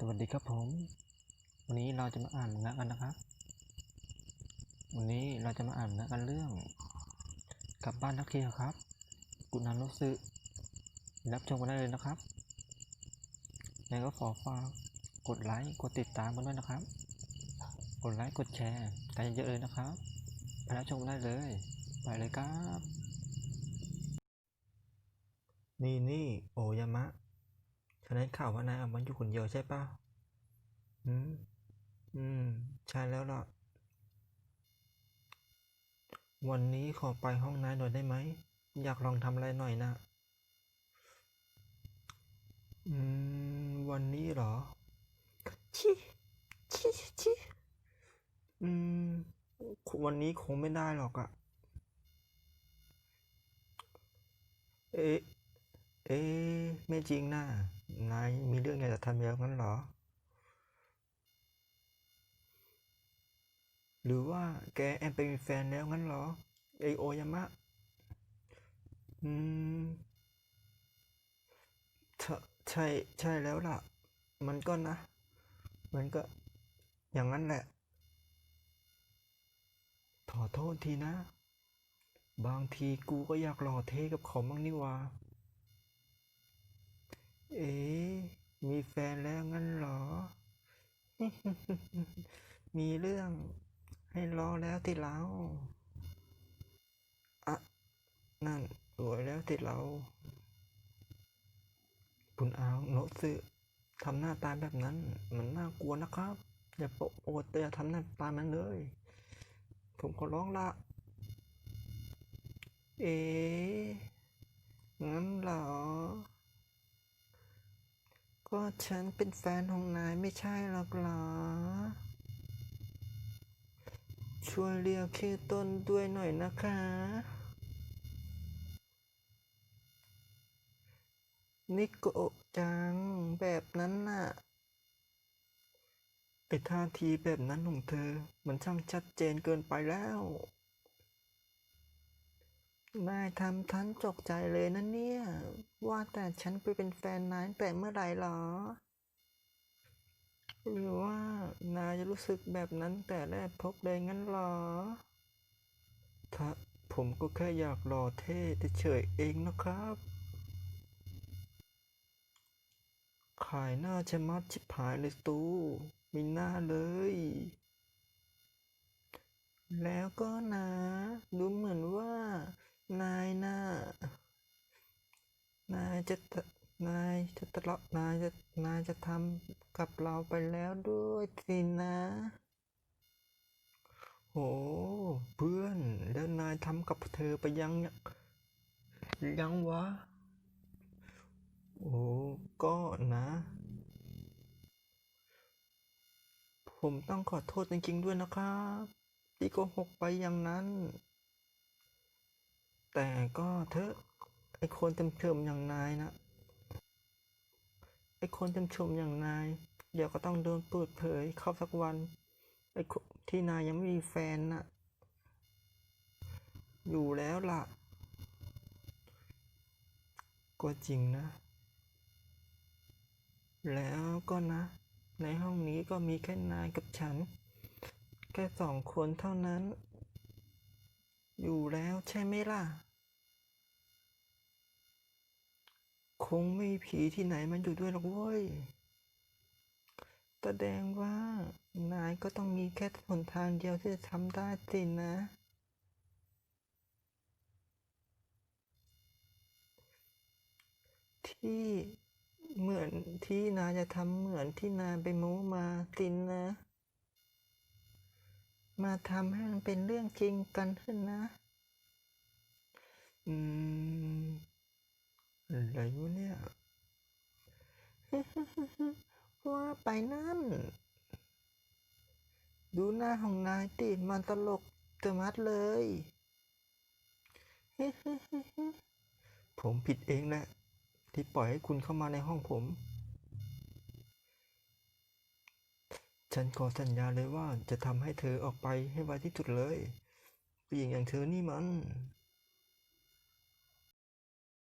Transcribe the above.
สวัสดีครับผม วันนี้เราจะมาอ่านมังงะกันนะครับ วันนี้เราจะมาอ่านมังงะกันเรื่อง กลับบ้านทักทีเถอะครับ กุนานุสึรับชมกันได้เลยนะครับแล้วก็ขอฝากกดไลค์กดติดตามกันด้วยนะครับ กดไลค์กดแชร์กันเยอะเลยนะครับไปรับชมได้เลย ไปเลยครับ นี่นี่โอยามะ ฉันได้ข่าวว่านายเอามันอยู่คนเดียวใช่ปะอืม อืม ใช่แล้วล่ะ วันนี้ขอไปห้องนายหน่อยได้ไหม อยากลองทำอะไรหน่อยนะ อืม วันนี้เหรอ ชิชิชิอืม วันนี้คงไม่ได้หรอกอะเอ๊ะ เอ๊ะ ไม่จริงนะ นายมีเรื่องอยากจะทำอย่างนั้นเหรอ หรือว่าแกแอบไปมีแฟนแล้วงั้นเหรอไอโอยามะ อืมใช่ใช่แล้วล่ะ มันก็นะ มันก็อย่างนั้นแหละ ขอโทษทีนะ บางทีกูก็อยากหล่อเท่กับเขาบ้างนี่ว่า เอ๊มีแฟนแล้วงั้นเหรอ มีเรื่องให้รอแล้วที่เราอะนั่นสวยแล้วที่เรา คุณอาวโนสึทำหน้าตาแบบนั้น มันน่ากลัวนะครับ อย่าโปโอดอย่าทำหน้าตามันเลย ผมขอร้องละ เอ๊งั้นเหรอ ก็ฉันเป็นแฟนของนายไม่ใช่หรอกเหรอ ช่วยเรียกชื่อต้นด้วยหน่อยนะคะ นิโกะจังแบบนั้นน่ะไอท่าทีแบบนั้นของเธอ มันช่างชัดเจนเกินไปแล้ว นายทำทันจกใจเลยนะเนี่ย ว่าแต่ฉันไปเป็นแฟนนายแต่เมื่อไหร่หรอ หรือว่านายจะรู้สึกแบบนั้นแต่แรกพบเลยงั้นหรอถ้าผมก็แค่อยากหล่อเท่เฉยเองนะครับ ขายหน้าจะมัดชิบหายเลยตูมีหน้าเลย แล้วก็นะ ดูเหมือนว่า นายน่ะนายจะนายจะตะเลาะนายจะนายจะทำกับเราไปแล้วด้วยสินะ โห เพื่อน แล้วนายทำกับเธอไปยัง ยังยังวะ โอ้ก็นะ ผมต้องขอโทษจริงๆด้วยนะครับ ที่โกหกไปอย่างนั้น แต่ก็เถอะ ไอคนเต็มเชิมอย่างนายนะ ไอคนเต็มชมอย่างนาย เดี๋ยวก็ต้องโดนเปิดเผยเข้าสักวัน ไอที่นายยังไม่มีแฟนน่ะ อยู่แล้วล่ะ ก็จริงนะ แล้วก็นะ ในห้องนี้ก็มีแค่นายกับฉัน แค่สองคนเท่านั้นอยู่แล้วใช่ไหมล่ะ คงไม่ผีที่ไหนมันอยู่ด้วยหรอกเว้ยแสดงว่านายก็ต้องมีแค่หนทางเดียวที่จะทำได้สินะ ที่เหมือนที่นายจะทำเหมือนที่นายไปโม้มาสินนะ มาทำให้มันเป็นเรื่องจริงกันเถอะนะ อืม อะไรวะเนี่ยว่าไปนั่น ดูหน้าของนายติมันตลกจะมัดเลย ผมผิดเองแหละที่ปล่อยให้คุณเข้ามาในห้องผม ฉันขอสัญญาเลยว่าจะทำให้เธอออกไปให้ไวที่สุดเลยผู้หญิงอย่างเธอนี่มัน